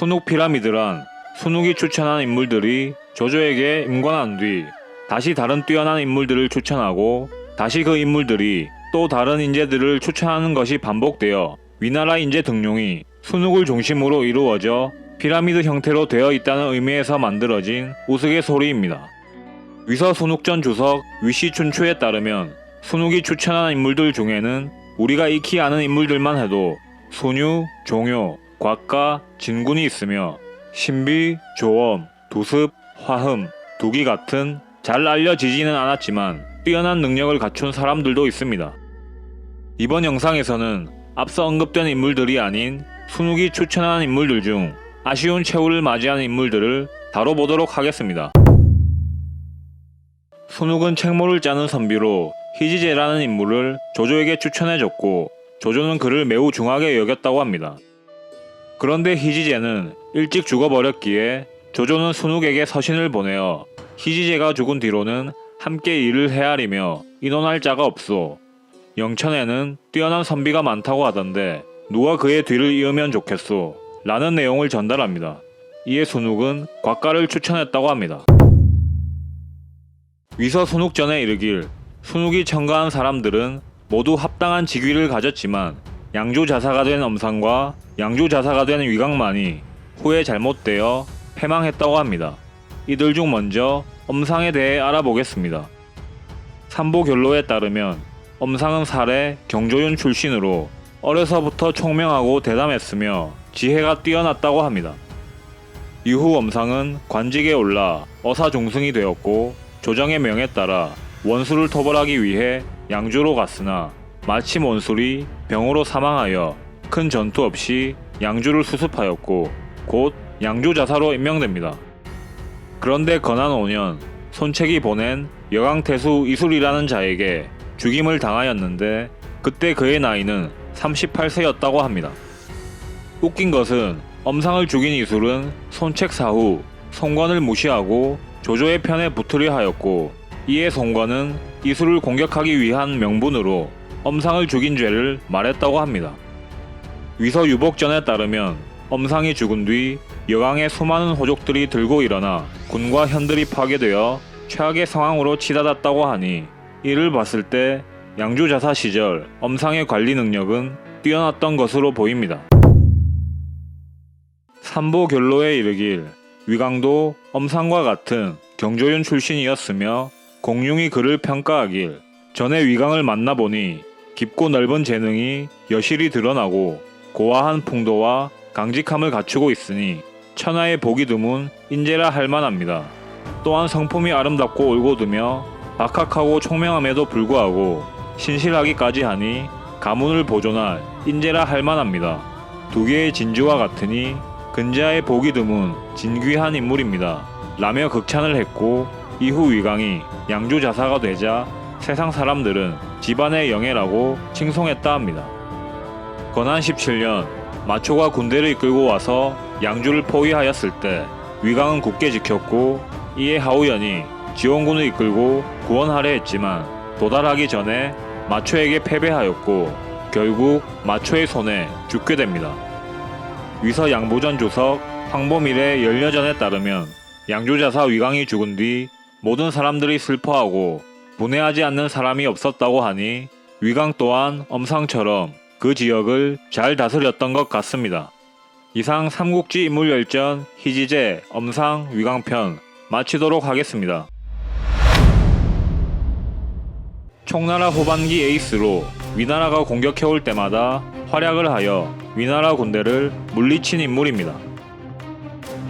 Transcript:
순욱 피라미드란 순욱이 추천한 인물들이 조조에게 임관한 뒤 다시 다른 뛰어난 인물들을 추천하고 다시 그 인물들이 또 다른 인재들을 추천하는 것이 반복되어 위나라 인재 등용이 순욱을 중심으로 이루어져 피라미드 형태로 되어 있다는 의미에서 만들어진 우스갯소리입니다. 위서 순욱전 주석 위시춘추에 따르면 순욱이 추천한 인물들 중에는 우리가 익히 아는 인물들만 해도 소뉴, 종효, 곽가, 진군이 있으며 신비, 조엄, 두습, 화흠, 두기 같은 잘 알려지지는 않았지만 뛰어난 능력을 갖춘 사람들도 있습니다. 이번 영상에서는 앞서 언급된 인물들이 아닌 순욱이 추천한 인물들 중 아쉬운 최후를 맞이한 인물들을 다뤄보도록 하겠습니다. 순욱은 책모를 짜는 선비로 희지제라는 인물을 조조에게 추천해줬고 조조는 그를 매우 중하게 여겼다고 합니다. 그런데 희지제는 일찍 죽어버렸기에 조조는 순욱에게 서신을 보내어 희지제가 죽은 뒤로는 함께 일을 헤아리며 인원할 자가 없소. 영천에는 뛰어난 선비가 많다고 하던데 누가 그의 뒤를 이으면 좋겠소. 라는 내용을 전달합니다. 이에 순욱은 곽가를 추천했다고 합니다. 위서 순욱전에 이르길 순욱이 청가한 사람들은 모두 합당한 직위를 가졌지만 양조 자사가 된 엄상과 양조 자사가 된 위강만이 후에 잘못되어 패망했다고 합니다. 이들 중 먼저 엄상에 대해 알아보겠습니다. 삼보결로에 따르면 엄상은 살해 경조윤 출신으로 어려서부터 총명하고 대담했으며 지혜가 뛰어났다고 합니다. 이후 엄상은 관직에 올라 어사종승이 되었고 조정의 명에 따라 원수를 토벌하기 위해 양주로 갔으나 마침 원술이 병으로 사망하여 큰 전투 없이 양주를 수습하였고 곧 양주 자사로 임명됩니다. 그런데 건한 5년 손책이 보낸 여강태수 이술이라는 자에게 죽임을 당하였는데 그때 그의 나이는 38세였다고 합니다. 웃긴 것은 엄상을 죽인 이술은 손책 사후 송관을 무시하고 조조의 편에 붙으려 하였고 이에 송관은 이술을 공격하기 위한 명분으로 엄상을 죽인 죄를 말했다고 합니다. 위서 유복전에 따르면 엄상이 죽은 뒤 여강의 수많은 호족들이 들고 일어나 군과 현들이 파괴되어 최악의 상황으로 치닫았다고 하니 이를 봤을 때 양주자사 시절 엄상의 관리 능력은 뛰어났던 것으로 보입니다. 삼보결로에 이르길 위강도 엄상과 같은 경조윤 출신이었으며 공룡이 그를 평가하길 전에 위강을 만나보니 깊고 넓은 재능이 여실히 드러나고 고아한 풍도와 강직함을 갖추고 있으니 천하의 보기 드문 인재라 할 만합니다. 또한 성품이 아름답고 올곧으며 박학하고 총명함에도 불구하고 신실하기까지 하니 가문을 보존할 인재라 할 만합니다. 두 개의 진주와 같으니 근자의 보기 드문 진귀한 인물입니다. 라며 극찬을 했고 이후 위강이 양주 자사가 되자 세상 사람들은 집안의 영예라고 칭송했다 합니다. 건한 17년 마초가 군대를 이끌고 와서 양주를 포위하였을 때 위강은 굳게 지켰고 이에 하우연이 지원군을 이끌고 구원하려 했지만 도달하기 전에 마초에게 패배하였고 결국 마초의 손에 죽게 됩니다. 위서 양보전 조석 황보밀의 열려전에 따르면 양조자사 위강이 죽은 뒤 모든 사람들이 슬퍼하고 분해하지 않는 사람이 없었다고 하니 위강 또한 엄상처럼 그 지역을 잘 다스렸던 것 같습니다. 이상 삼국지 인물열전 희지제 엄상 위강편 마치도록 하겠습니다. 총나라 후반기 에이스로 위나라가 공격해올 때마다 활약을 하여 위나라 군대를 물리친 인물입니다.